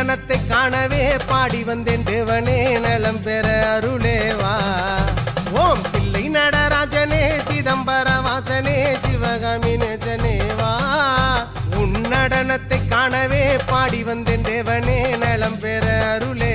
உன்னடனத்தை காணவே பாடி வந்தேன். தேவனே நலம் பெற அருளேவா? ஓம் பிள்ளை நடராஜனே சிதம்பர வாசனே சிவகாமி நேஜனேவா உன் நடனத்தை காணவே பாடி வந்தேன். தேவனே நலம் பெற அருளே.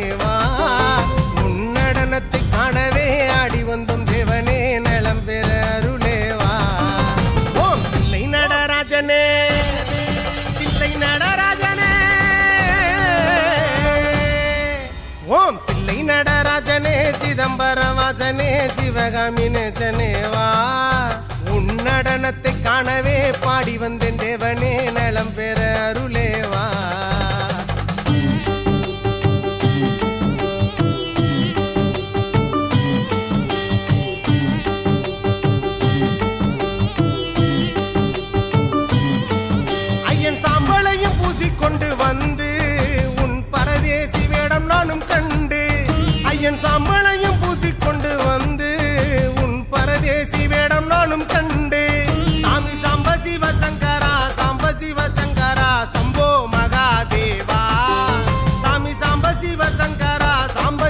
ஓம் நடராஜனே சிதம்பர வாசனே சிவகாமி நேசனேவா உன் நடனத்தை காணவே பாடி வந்தேன் தேவனே. என் சாம்பளையும் பூசிக்கொண்டு வந்து உன் பரதேசி வேடம் நானும் கண்டு சாமி சாம்ப சிவ சங்கரா சாம்ப சிவ சங்கரா சம்போ மகாதேவா. சாமி சாம்ப சிவ சங்கரா சாம்ப